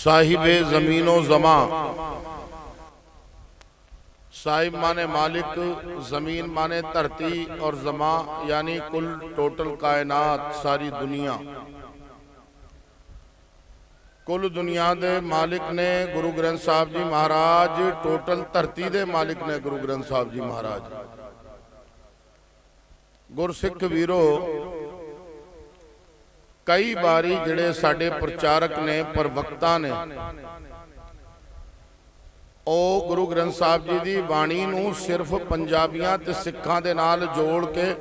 साहिब ज़मीनो ज़मा साहिब माने मालिक ज़मीन माने धरती और ज़मा यानी कुल टोटल कायनात सारी दुनिया ਕੁੱਲ ਦੁਨੀਆ ਦੇ ਮਾਲਿਕ ਨੇ ਗੁਰੂ ਗ੍ਰੰਥ ਸਾਹਿਬ ਜੀ ਮਹਾਰਾਜ ਟੋਟਲ ਧਰਤੀ ਦੇ ਮਾਲਿਕ ਨੇ ਗੁਰੂ ਗ੍ਰੰਥ ਸਾਹਿਬ ਜੀ ਮਹਾਰਾਜ ਗੁਰਸਿੱਖ ਵੀਰੋ ਕਈ ਵਾਰੀ ਜਿਹੜੇ ਸਾਡੇ ਪ੍ਰਚਾਰਕ ਨੇ, ਪ੍ਰਵਕਤਾ ਨੇ, ਉਹ ਗੁਰੂ ਗ੍ਰੰਥ ਸਾਹਿਬ ਜੀ ਦੀ ਬਾਣੀ ਨੂੰ ਸਿਰਫ ਪੰਜਾਬੀਆਂ ਤੇ ਸਿੱਖਾਂ ਦੇ ਨਾਲ ਜੋੜ ਕੇ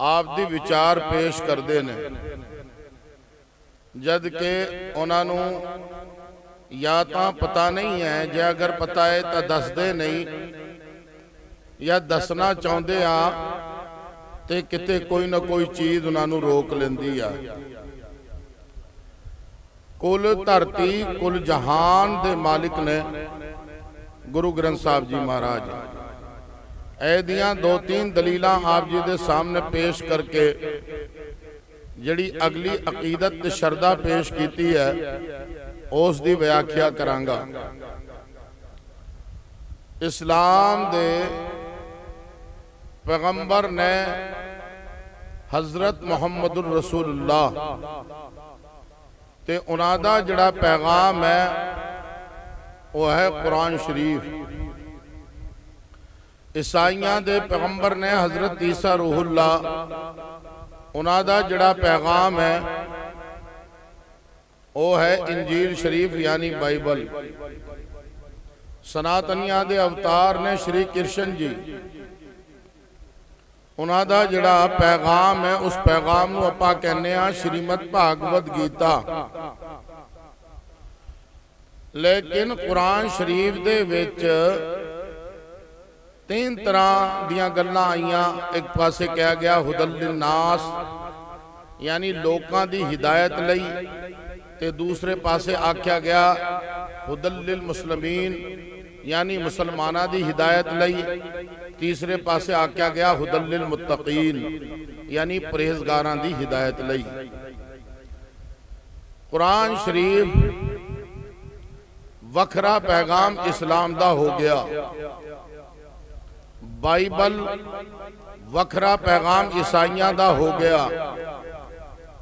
ਆਪ ਦੀ ਵਿਚਾਰ ਪੇਸ਼ ਕਰਦੇ ਨੇ। ਜਦ ਕਿ ਉਹਨਾਂ ਨੂੰ ਜਾਂ ਤਾਂ ਪਤਾ ਨਹੀਂ ਹੈ, ਜੇ ਅਗਰ ਪਤਾ ਹੈ ਤਾਂ ਦੱਸਦੇ ਨਹੀਂ ਜਾਂ ਦੱਸਣਾ ਚਾਹੁੰਦੇ ਆ ਤੇ ਕਿਤੇ ਕੋਈ ਨਾ ਕੋਈ ਚੀਜ਼ ਉਹਨਾਂ ਨੂੰ ਰੋਕ ਲੈਂਦੀ ਆ। ਕੁੱਲ ਧਰਤੀ, ਕੁੱਲ ਜਹਾਨ ਦੇ ਮਾਲਿਕ ਨੇ ਗੁਰੂ ਗ੍ਰੰਥ ਸਾਹਿਬ ਜੀ ਮਹਾਰਾਜ। ਇਹਦੀਆਂ ਦੋ ਤਿੰਨ ਦਲੀਲਾਂ ਆਪ ਜੀ ਦੇ ਸਾਹਮਣੇ ਪੇਸ਼ ਕਰਕੇ ਜਿਹੜੀ ਅਗਲੀ ਅਕੀਦਤ ਤੇ ਸ਼ਰਧਾ ਪੇਸ਼ ਕੀਤੀ ਹੈ, ਉਸ ਦੀ ਵਿਆਖਿਆ ਕਰਾਂਗਾ। ਇਸਲਾਮ ਦੇ ਪੈਗੰਬਰ ਨੇ ਹਜ਼ਰਤ ਮੁਹੰਮਦੁਰ ਰਸੂਲullah ਤੇ ਉਹਨਾਂ ਦਾ ਜਿਹੜਾ ਪੈਗਾਮ ਹੈ ਉਹ ਹੈ ਕੁਰਾਨ ਸ਼ਰੀਫ ਈਸਾਈਆਂ ਦੇ ਪੈਗੰਬਰ ਨੇ ਹਜ਼ਰਤ ਈਸਾ ਰੂਹੁੱਲਾ ਉਹਨਾਂ ਦਾ ਜਿਹੜਾ ਪੈਗਾਮ ਹੈ ਉਹ ਹੈ ਇੰਜੀਲ ਸ਼ਰੀਫ ਯਾਨੀ ਬਾਈਬਲ ਸਨਾਤਨੀਆਂ ਦੇ ਅਵਤਾਰ ਨੇ ਸ਼੍ਰੀ ਕ੍ਰਿਸ਼ਨ ਜੀ ਉਹਨਾਂ ਦਾ ਜਿਹੜਾ ਪੈਗਾਮ ਹੈ, ਉਸ ਪੈਗਾਮ ਨੂੰ ਆਪਾਂ ਕਹਿੰਦੇ ਆ ਸ਼੍ਰੀਮਦ ਭਾਗਵਤ ਗੀਤਾ। ਲੇਕਿਨ ਕੁਰਾਨ ਸ਼ਰੀਫ ਦੇ ਵਿੱਚ ਤਿੰਨ ਤਰ੍ਹਾਂ ਦੀਆਂ ਗੱਲਾਂ ਆਈਆਂ। ਇੱਕ ਪਾਸੇ ਕਿਹਾ ਗਿਆ, ਹੁਦਲ ਲਿਨਾਸ ਯਾਨੀ ਲੋਕਾਂ ਦੀ ਹਿਦਾਇਤ ਲਈ। ਤੇ ਦੂਸਰੇ ਪਾਸੇ ਆਖਿਆ ਗਿਆ, ਹੁਦਲ ਲਿਲ ਮੁਸਲਮੀਨ ਯਾਨੀ ਮੁਸਲਮਾਨਾਂ ਦੀ ਹਿਦਾਇਤ ਲਈ। ਤੀਸਰੇ ਪਾਸੇ ਆਖਿਆ ਗਿਆ ਹੁਦਲ ਲਿਲ ਮੁਤਕੀਨ ਯਾਨੀ ਪਰਹੇਜ਼ਗਾਰਾਂ ਦੀ ਹਿਦਾਇਤ ਲਈ ਕੁਰਾਨ ਸ਼ਰੀਫ ਵੱਖਰਾ ਪੈਗਾਮ ਇਸਲਾਮ ਦਾ ਹੋ ਗਿਆ ਬਾਈਬਲ ਵੱਖਰਾ ਪੈਗਾਮ ਈਸਾਈਆਂ ਦਾ ਹੋ ਗਿਆ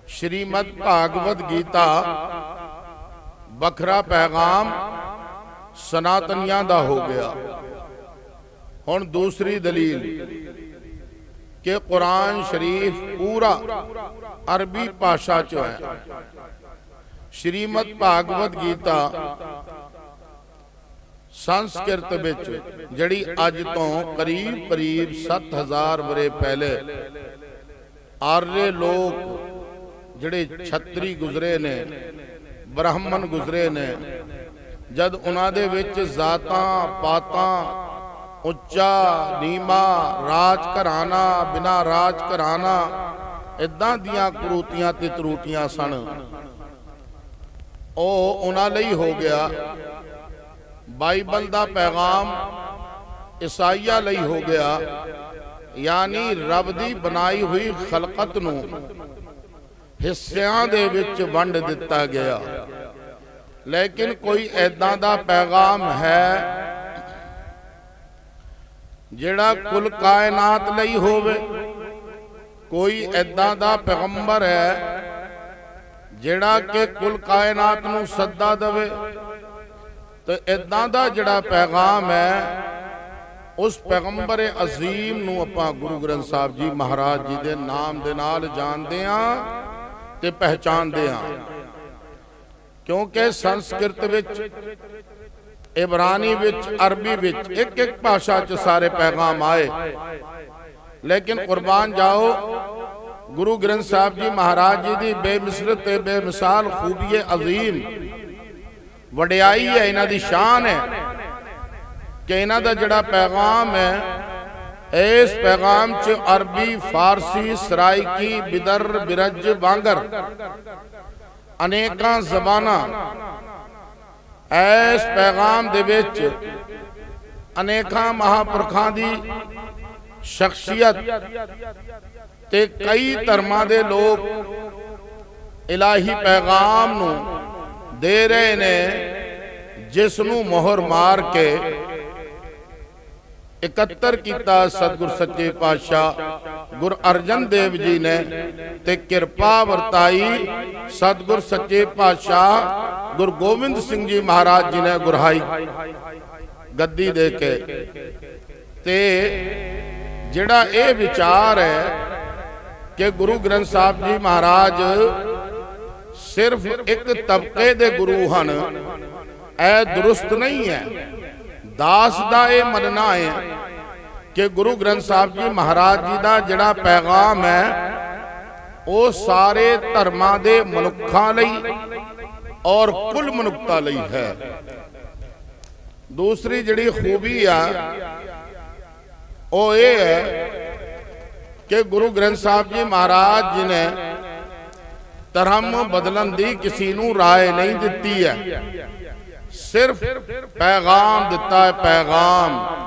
ਸ਼੍ਰੀਮਦ ਭਾਗਵਤ ਗੀਤਾ ਵੱਖਰਾ ਪੈਗਾਮ ਸਨਾਤਨੀਆਂ ਦਾ ਹੋ ਗਿਆ ਹੁਣ ਦੂਸਰੀ ਦਲੀਲ ਕਿ ਕੁਰਾਨ ਸ਼ਰੀਫ ਪੂਰਾ ਅਰਬੀ ਭਾਸ਼ਾ ਚ ਹੈ। ਸ਼੍ਰੀਮਦ ਭਾਗਵਤ ਗੀਤਾ ਸੰਸਕ੍ਰਿਤ ਵਿੱਚ, ਜਿਹੜੀ ਅੱਜ ਤੋਂ ਕਰੀਬ ਕਰੀਬ 7000 ਬਰੇ ਪਹਿਲੇ ਆਰਯ ਲੋਕ ਜਿਹੜੇ ਛਤਰੀ ਗੁਜ਼ਰੇ ਨੇ, ਬ੍ਰਾਹਮਣ ਗੁਜ਼ਰੇ ਨੇ, ਜਦ ਉਹਨਾਂ ਦੇ ਵਿੱਚ ਜ਼ਾਤਾਂ, ਪਾਤਾਂ ਉੱਚਾ ਨੀਮਾ ਰਾਜ ਘਰਾਣਾ, ਬਿਨਾ ਰਾਜ ਘਰਾਣਾ ਇਦਾਂ ਦੀਆਂ ਕਰੂਤੀਆਂ ਤੇ ਤਰੂਟੀਆਂ ਸਨ। ਉਹ ਉਹਨਾਂ ਲਈ ਹੋ ਗਿਆ ਬਾਈਬਲ ਦਾ ਪੈਗਾਮ ਈਸਾਈਆ ਲਈ ਹੋ ਗਿਆ, ਯਾਨੀ ਰੱਬ ਦੀ ਬਣਾਈ ਹੋਈ ਖਲਕਤ ਨੂੰ ਹਿੱਸਿਆਂ ਦੇ ਵਿੱਚ ਵੰਡ ਦਿੱਤਾ ਗਿਆ। ਲੇਕਿਨ ਕੋਈ ਐਦਾਂ ਦਾ ਪੈਗਾਮ ਹੈ ਜਿਹੜਾ ਕੁੱਲ ਕਾਇਨਾਤ ਲਈ ਹੋਵੇ। ਕੋਈ ਐਦਾਂ ਦਾ ਪੈਗੰਬਰ ਹੈ ਜਿਹੜਾ ਕਿ ਕੁੱਲ ਕਾਇਨਾਤ ਨੂੰ ਸੱਦਾ ਦੇਵੇ। ਤੇ ਇਦਾਂ ਦਾ ਜਿਹੜਾ ਪੈਗਾਮ ਹੈ, ਉਸ ਪੈਗੰਬਰ ਅਜ਼ੀਮ ਨੂੰ ਆਪਾਂ ਗੁਰੂ ਗ੍ਰੰਥ ਸਾਹਿਬ ਜੀ ਮਹਾਰਾਜ ਜੀ ਦੇ ਨਾਮ ਦੇ ਨਾਲ ਜਾਣਦੇ ਆ ਤੇ ਪਹਿਚਾਨਦੇ ਆ ਕਿਉਂਕਿ ਸੰਸਕ੍ਰਿਤ ਵਿੱਚ ਇਬਰਾਨੀ ਵਿੱਚ, ਅਰਬੀ ਵਿੱਚ, ਇੱਕ ਇੱਕ ਭਾਸ਼ਾ 'ਚ ਸਾਰੇ ਪੈਗਾਮ ਆਏ। ਲੇਕਿਨ ਕੁਰਬਾਨ ਜਾਓ, ਗੁਰੂ ਗ੍ਰੰਥ ਸਾਹਿਬ ਜੀ ਮਹਾਰਾਜ ਜੀ ਦੀ ਬੇਮਿਸਲ ਤੇ ਬੇਮਿਸਾਲ ਖੂਬੀਏ ਅਜ਼ੀਮ। ਵਡਿਆਈ ਹੈ, ਇਹਨਾਂ ਦੀ ਸ਼ਾਨ ਹੈ ਕਿ ਇਹਨਾਂ ਦਾ ਜਿਹੜਾ ਪੈਗਾਮ ਹੈ, ਇਸ ਪੈਗਾਮ ਚ ਅਰਬੀ, ਫਾਰਸੀ, ਸਰਾਇਕੀ, ਬਿਦਰ, ਬਿਰਜ ਵਾਂਗਰ ਅਨੇਕਾਂ ਜ਼ਬਾਨਾਂ ਇਸ ਪੈਗਾਮ ਦੇ ਵਿੱਚ ਅਨੇਕਾਂ ਮਹਾਪੁਰਖਾਂ ਦੀ ਸ਼ਖਸੀਅਤ ਤੇ ਕਈ ਧਰਮਾਂ ਦੇ ਲੋਕ ਇਲਾਹੀ ਪੈਗਾਮ ਨੂੰ ਦੇ ਰਹੇ ਨੇ ਜਿਸ ਨੂੰ ਮੋਹਰ ਮਾਰ ਕੇ ਇਕੱਤਰ ਕੀਤਾ ਸਤਿਗੁਰ ਸੱਚੇ ਪਾਤਸ਼ਾਹ। ਗੁਰ ਅਰਜਨ ਦੇਵ ਜੀ ਨੇ ਤੇ ਕਿਰਪਾ ਵਰਤਾਈ ਸਤਿਗੁਰ ਸੱਚੇ ਪਾਤਸ਼ਾਹ। ਗੁਰ ਗੋਬਿੰਦ ਸਿੰਘ ਜੀ ਮਹਾਰਾਜ ਜੀ ਨੇ ਗੁਰਹਾਈ ਗੱਦੀ ਦੇ ਕੇ। ਤੇ ਜਿਹੜਾ ਇਹ ਵਿਚਾਰ ਹੈ ਕਿ ਗੁਰੂ ਗ੍ਰੰਥ ਸਾਹਿਬ ਜੀ ਮਹਾਰਾਜ ਸਿਰਫ ਇੱਕ ਤਬਕੇ ਦੇ ਗੁਰੂ ਹਨ, ਇਹ ਦਰੁਸਤ ਨਹੀਂ ਹੈ। ਦਾਸ ਦਾ ਇਹ ਮੰਨਣਾ ਹੈ ਕਿ ਗੁਰੂ ਗ੍ਰੰਥ ਸਾਹਿਬ ਜੀ ਮਹਾਰਾਜ ਜੀ ਦਾ ਜਿਹੜਾ ਪੈਗਾਮ ਹੈ, ਉਹ ਸਾਰੇ ਧਰਮਾਂ ਦੇ ਮਨੁੱਖਾਂ ਲਈ ਔਰ ਕੁੱਲ ਮਨੁੱਖਤਾ ਲਈ ਹੈ। ਦੂਸਰੀ ਜਿਹੜੀ ਖੂਬੀ ਆ, ਉਹ ਇਹ ਹੈ ਕਿ ਗੁਰੂ ਗ੍ਰੰਥ ਸਾਹਿਬ ਜੀ ਮਹਾਰਾਜ ਜੀ ਨੇ ਧਰਮ ਬਦਲਣ ਦੀ ਕਿਸੇ ਨੂੰ ਰਾਏ ਨਹੀਂ ਦਿੱਤੀ ਹੈ। ਸਿਰਫ ਪੈਗਾਮ ਦਿੱਤਾ ਹੈ, ਪੈਗਾਮ।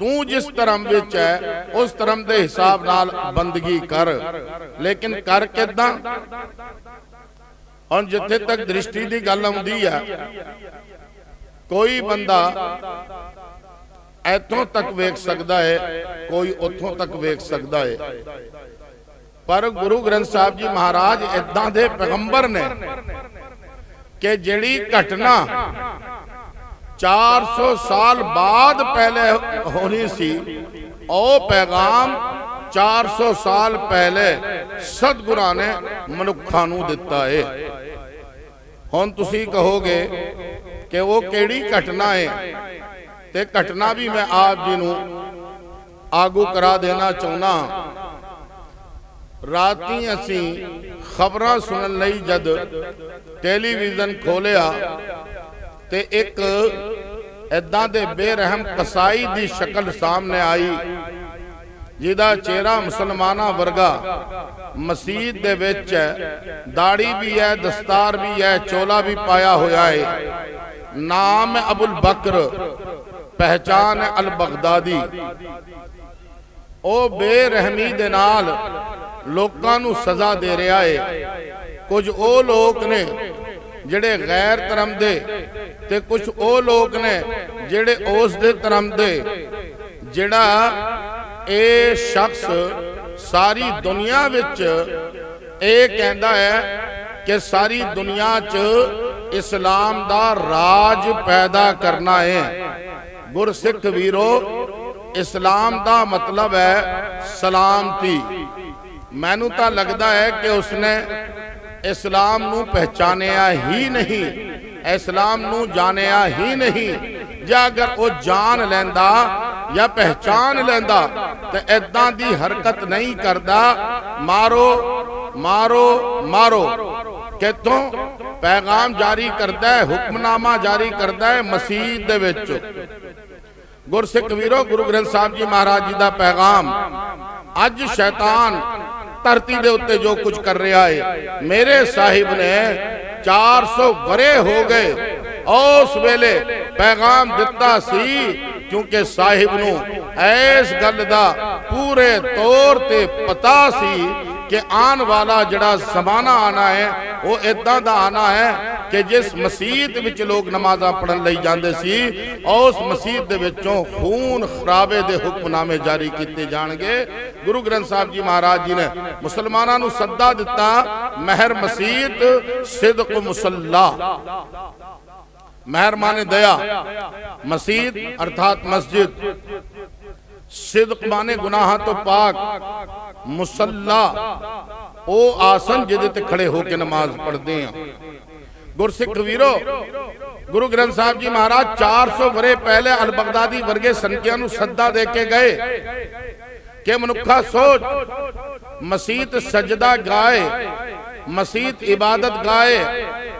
ਤੂੰ ਜਿਸ ਧਰਮ ਵਿੱਚ ਹੈ, ਉਸ ਧਰਮ ਦੇ ਹਿਸਾਬ ਨਾਲ ਬੰਦਗੀ ਕਰ। ਲੇਕਿਨ ਕਰ ਕਿਦਾਂ? ਹੁਣ ਜਿੱਥੇ ਤੱਕ ਦ੍ਰਿਸ਼ਟੀ ਦੀ ਗੱਲ ਆਉਂਦੀ ਹੈ ਕੋਈ ਬੰਦਾ ਇੱਥੋਂ ਤੱਕ ਵੇਖ ਸਕਦਾ ਹੈ ਕੋਈ ਉੱਥੋਂ ਤੱਕ ਵੇਖ ਸਕਦਾ ਹੈ ਪਰ ਗੁਰੂ ਗ੍ਰੰਥ ਸਾਹਿਬ ਜੀ ਮਹਾਰਾਜ ਇਦਾਂ ਦੇ ਪੈਗੰਬਰ ਨੇ ਕਿ ਜਿਹੜੀ ਘਟਨਾ 400 ਸਾਲ ਬਾਅਦ ਪਹਿਲੇ ਹੋਣੀ ਸੀ, ਉਹ ਪੈਗਾਮ 400 ਸਾਲ ਪਹਿਲੇ ਸਤਿਗੁਰਾਂ ਨੇ ਮਨੁੱਖਾਂ ਨੂੰ ਦਿੱਤਾ ਏ। ਹੁਣ ਤੁਸੀਂ ਕਹੋਗੇ ਕਿ ਉਹ ਕਿਹੜੀ ਘਟਨਾ ਏ? ਤੇ ਘਟਨਾ ਵੀ ਮੈਂ ਆਪ ਜੀ ਨੂੰ ਆਗੂ ਕਰਾ ਦੇਣਾ ਚਾਹੁੰਦਾ ਰਾਤੀ ਅਸੀਂ ਖਬਰਾਂ ਸੁਣਨ ਲਈ ਜਦ ਟੈਲੀਵਿਜ਼ਨ ਖੋਲਿਆ ਤੇ ਇੱਕ ਇਦਾਂ ਦੇ ਬੇਰਹਿਮ ਕਸਾਈ ਦੀ ਸ਼ਕਲ ਸਾਹਮਣੇ ਆਈ, ਜਿਹਦਾ ਚਿਹਰਾ ਮੁਸਲਮਾਨਾਂ ਵਰਗਾ। ਮਸਜਿਦ ਦੇ ਵਿੱਚ ਹੈ ਦਾੜੀ ਵੀ ਹੈ, ਦਸਤਾਰ ਵੀ ਹੈ, ਚੋਲਾ ਵੀ ਪਾਇਆ ਹੋਇਆ ਹੈ। ਨਾਮ ਹੈ ਅਬੁਲ ਬਕਰ ਪਹਿਚਾਨ ਹੈ ਅਲ ਬਗਦਾਦੀ ਉਹ ਬੇਰਹਿਮੀ ਦੇ ਨਾਲ ਲੋਕਾਂ ਨੂੰ ਸਜ਼ਾ ਦੇ ਰਿਹਾ ਹੈ। ਕੁਝ ਉਹ ਲੋਕ ਨੇ ਜਿਹੜੇ ਗੈਰ ਧਰਮ ਦੇ ਤੇ ਕੁਝ ਉਹ ਲੋਕ ਨੇ ਜਿਹੜੇ ਉਸ ਦੇ ਧਰਮ ਦੇ, ਜਿਹੜਾ ਇਹ ਸ਼ਖਸ ਸਾਰੀ ਦੁਨੀਆ ਵਿੱਚ ਇਹ ਕਹਿੰਦਾ ਹੈ ਕਿ ਸਾਰੀ ਦੁਨੀਆ 'ਚ ਇਸਲਾਮ ਦਾ ਰਾਜ ਪੈਦਾ ਕਰਨਾ ਹੈ। ਗੁਰਸਿੱਖ ਵੀਰੋ, ਇਸਲਾਮ ਦਾ ਮਤਲਬ ਹੈ ਸਲਾਮਤੀ। ਮੈਨੂੰ ਤਾਂ ਲੱਗਦਾ ਹੈ ਕਿ ਉਸਨੇ ਇਸਲਾਮ ਨੂੰ ਪਹਿਚਾਨਿਆ ਹੀ ਨਹੀਂ। ਇਸਲਾਮ ਨੂੰ ਜਾਣਿਆ ਹੀ ਨਹੀਂ। ਜਾਂ ਅਗਰ ਉਹ ਜਾਣ ਲੈਂਦਾ ਜਾਂ ਪਹਿਚਾਨ ਲੈਂਦਾ, ਤੇ ਐਦਾਂ ਦੀ ਹਰਕਤ ਨਹੀਂ ਕਰਦਾ, ਮਾਰੋ ਮਾਰੋ ਮਾਰੋ। ਕਿਤੋਂ ਪੈਗਾਮ ਜਾਰੀ ਕਰਦਾ ਹੈ, ਹੁਕਮਨਾਮਾ ਜਾਰੀ ਕਰਦਾ ਹੈ ਮਸਜਿਦ ਦੇ ਵਿੱਚ। ਗੁਰਸਿੱਖ ਵੀਰੋ, ਗੁਰੂ ਗ੍ਰੰਥ ਸਾਹਿਬ ਜੀ ਮਹਾਰਾਜ ਜੀ ਦਾ ਪੈਗਾਮ, ਅੱਜ ਸ਼ੈਤਾਨ ਧਰਤੀ ਦੇ ਉੱਤੇ ਜੋ ਕੁਝ ਕਰ ਰਿਹਾ ਹੈ ਮੇਰੇ ਸਾਹਿਬ ਨੇ 400 ਵਰੇ ਹੋ ਗਏ ਉਸ ਵੇਲੇ ਪੈਗਾਮ ਦਿੱਤਾ ਸੀ ਕਿਉਂਕਿ ਸਾਹਿਬ ਨੂੰ ਇਸ ਗੱਲ ਦਾ ਪੂਰੇ ਤੌਰ ਤੇ ਪਤਾ ਸੀ ਕਿ ਆਉਣ ਵਾਲਾ ਜਿਹੜਾ ਜ਼ਮਾਨਾ ਆਣਾ ਹੈ, ਉਹ ਇਦਾਂ ਦਾ ਆਣਾ ਹੈ ਕਿ ਜਿਸ ਮਸਜਿਦ ਵਿੱਚ ਲੋਕ ਨਮਾਜ਼ਾਂ ਪੜਨ ਲਈ ਜਾਂਦੇ ਸੀ, ਉਸ ਮਸਜਿਦ ਦੇ ਵਿੱਚੋਂ ਖੂਨ ਖਰਾਬੇ ਦੇ ਹੁਕਮਨਾਮੇ ਜਾਰੀ ਕੀਤੇ ਜਾਣਗੇ। ਗੁਰੂ ਗ੍ਰੰਥ ਸਾਹਿਬ ਜੀ ਮਹਾਰਾਜ ਜੀ ਨੇ ਮੁਸਲਮਾਨਾਂ ਨੂੰ ਸੱਦਾ ਦਿੱਤਾ, ਮਹਿਰ ਮਸਜਿਦ ਸਿਦਕ ਮੁਸੱਲਾ। ਮਹਿਰਮਾਨੇ ਦਇਆ ਮਸਜਿਦ ਅਰਥਾਤ ਮਸਜਿਦ। ਸਿਦਕ ਮਾਨੇ ਗੁਨਾਹਾਂ ਤੋਂ ਪਾਕ। ਮੁਸੱਲਾ। ਉਹ ਆਸਨ ਜਿਹਦੇ ਤੇ ਖੜੇ ਹੋ ਕੇ ਨਮਾਜ਼ ਪੜ੍ਹਦੇ ਆ। ਗੁਰਸਿੱਖ ਵੀਰੋ, ਗੁਰੂ ਗ੍ਰੰਥ ਸਾਹਿਬ ਜੀ ਮਹਾਰਾਜ 400 ਵਰੇ ਪਹਿਲੇ ਅਲ ਬਗਦਾਦੀ ਵਰਗੇ ਸੰਕਿਆਂ ਨੂੰ ਸੱਦਾ ਦੇ ਕੇ ਗਏ ਕਿ ਮਨੁੱਖਾ ਸੋਚ ਮਸਜਿਦ ਸਜਦਾ ਗਾਏ ਮਸਜਿਦ ਇਬਾਦਤ ਗਾਏ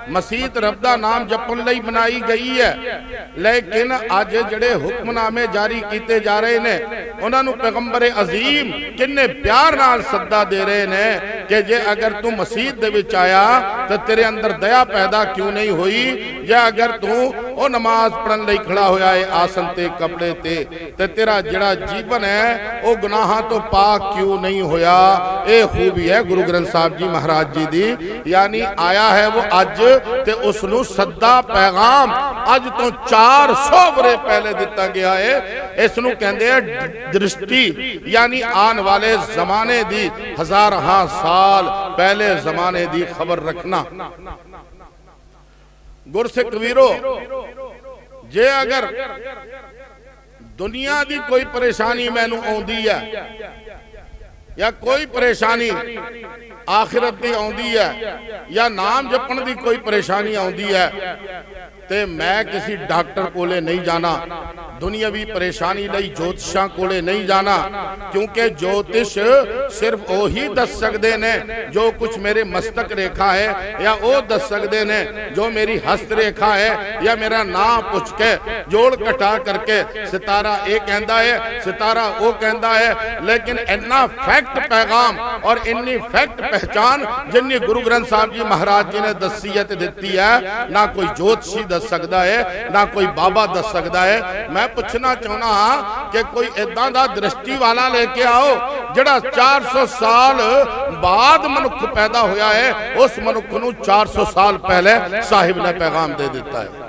ਮਸਜਿਦ ਰੱਬ ਦਾ ਨਾਮ ਜਪਣ ਲਈ ਬਣਾਈ ਗਈ ਹੈ। ਲੇਕਿਨ ਅੱਜ ਜਿਹੜੇ ਹੁਕਮਨਾਮੇ ਜਾਰੀ ਕੀਤੇ ਜਾ ਰਹੇ ਨੇ, ਉਹਨਾਂ ਨੂੰ ਪੈਗੰਬਰ ਅਜ਼ੀਮ ਕਿੰਨੇ ਪਿਆਰ ਨਾਲ ਸੱਦਾ ਦੇ ਰਹੇ ਨੇ ਕਿ ਜੇ ਅਗਰ ਤੂੰ ਮਸਜਿਦ ਦੇ ਵਿੱਚ ਆਇਆ, ਤਾਂ ਤੇਰੇ ਅੰਦਰ ਦਇਆ ਪੈਦਾ ਕਿਉਂ ਨਹੀਂ ਹੋਈ? ਜੇ ਅਗਰ ਤੂੰ ਉਹ ਨਮਾਜ਼ ਪੜਨ ਲਈ ਖੜਾ ਹੋਇਆ ਹੈ ਆਸਨ ਤੇ, ਕਪੜੇ ਤੇ। ਤੇ ਤੇਰਾ ਜਿਹੜਾ ਜੀਵਨ ਹੈ, ਉਹ ਗੁਨਾਹਾਂ ਤੋਂ ਪਾਕ ਕਿਉਂ ਨਹੀਂ ਹੋਇਆ? ਇਹ ਖੂਬੀ ਹੈ ਗੁਰੂ ਗ੍ਰੰਥ ਸਾਹਿਬ ਜੀ ਮਹਾਰਾਜ ਜੀ ਦੀ। ਯਾਨੀ ਆਇਆ ਹੈ ਉਹ ਅੱਜ ਤੇ ਉਸ ਨੂੰ ਸੱਦਾ ਪੈਗਾਮ ਅੱਜ ਤੋਂ 400 ਵਰੇ ਪਹਿਲੇ ਦਿੱਤਾ ਗਿਆ ਹੈ ਇਸ ਨੂੰ ਕਹਿੰਦੇ ਆ ਦ੍ਰਿਸ਼ਟੀ। ਯਾਨੀ ਆਉਣ ਵਾਲੇ ਜ਼ਮਾਨੇ ਦੀ ਹਜ਼ਾਰਾਂ ਸਾਲ ਪਹਿਲੇ ਜ਼ਮਾਨੇ ਦੀ ਖਬਰ ਰੱਖਣਾ। ਗੁਰਸਿੱਖ ਵੀਰੋ, ਜੇ ਅਗਰ ਦੁਨੀਆ ਦੀ ਕੋਈ ਪਰੇਸ਼ਾਨੀ ਮੈਨੂੰ ਆਉਂਦੀ ਹੈ ਜਾਂ ਕੋਈ ਪਰੇਸ਼ਾਨੀ ਆਖਿਰਤ ਦੀ ਆਉਂਦੀ ਹੈ ਜਾਂ ਨਾਮ ਜਪਣ ਦੀ ਕੋਈ ਪਰੇਸ਼ਾਨੀ ਆਉਂਦੀ ਹੈ ਤੇ ਮੈਂ ਕਿਸੇ ਡਾਕਟਰ ਕੋਲੇ ਨਹੀਂ ਜਾਣਾ। ਦੁਨੀਆਵੀ ਪਰੇਸ਼ਾਨੀ ਲਈ ਜੋਤਿਸ਼ਾਂ ਕੋਲੇ ਨਹੀਂ ਜਾਣਾ, ਕਿਉਂਕਿ ਜੋਤਿਸ਼ ਸਿਰਫ ਉਹੀ ਦੱਸ ਸਕਦੇ ਨੇ ਜੋ ਕੁਝ ਮੇਰੇ ਮਸਤਕ ਰੇਖਾ ਹੈ ਜਾਂ ਉਹ ਦੱਸ ਸਕਦੇ ਨੇ ਜੋ ਮੇਰੀ ਹਸਤ ਰੇਖਾ ਹੈ ਜਾਂ ਮੇਰਾ ਨਾਮ ਪੁੱਛ ਕੇ ਜੋੜ ਘਟਾ ਕਰਕੇ ਸਿਤਾਰਾ ਇਹ ਕਹਿੰਦਾ ਹੈ, ਸਿਤਾਰਾ ਉਹ ਕਹਿੰਦਾ ਹੈ। ਲੇਕਿਨ ਇੰਨਾ ਫੈਕਟ ਪੈਗਾਮ ਔਰ ਇੰਨੀ ਫੈਕਟ ਪਹਿਚਾਨ ਜਿੰਨੀ ਗੁਰੂ ਗ੍ਰੰਥ ਸਾਹਿਬ ਜੀ ਮਹਾਰਾਜ ਜੀ ਨੇ ਦੱਸੀ ਹੈ ਤੇ ਦਿੱਤੀ ਹੈ, ਨਾ ਕੋਈ ਜੋਤਸ਼ੀ ਦੱਸ ਸਕਦਾ ਹੈ ਨਾ ਕੋਈ ਬਾਬਾ ਦੱਸ ਸਕਦਾ ਹੈ ਮੈਂ ਪੁੱਛਣਾ ਚਾਹੁੰਦਾ ਹਾਂ ਕਿ ਕੋਈ ਇਦਾਂ ਦਾ ਦ੍ਰਿਸ਼ਟੀ ਵਾਲਾ ਲੈ ਕੇ ਆਓ, ਜਿਹੜਾ 400 ਸਾਲ ਬਾਅਦ ਮਨੁੱਖ ਪੈਦਾ ਹੋਇਆ ਹੈ ਉਸ ਮਨੁੱਖ ਨੂੰ 400 ਸਾਲ ਪਹਿਲੇ ਸਾਹਿਬ ਨੇ ਪੈਗਾਮ ਦੇ ਦਿੱਤਾ ਹੈ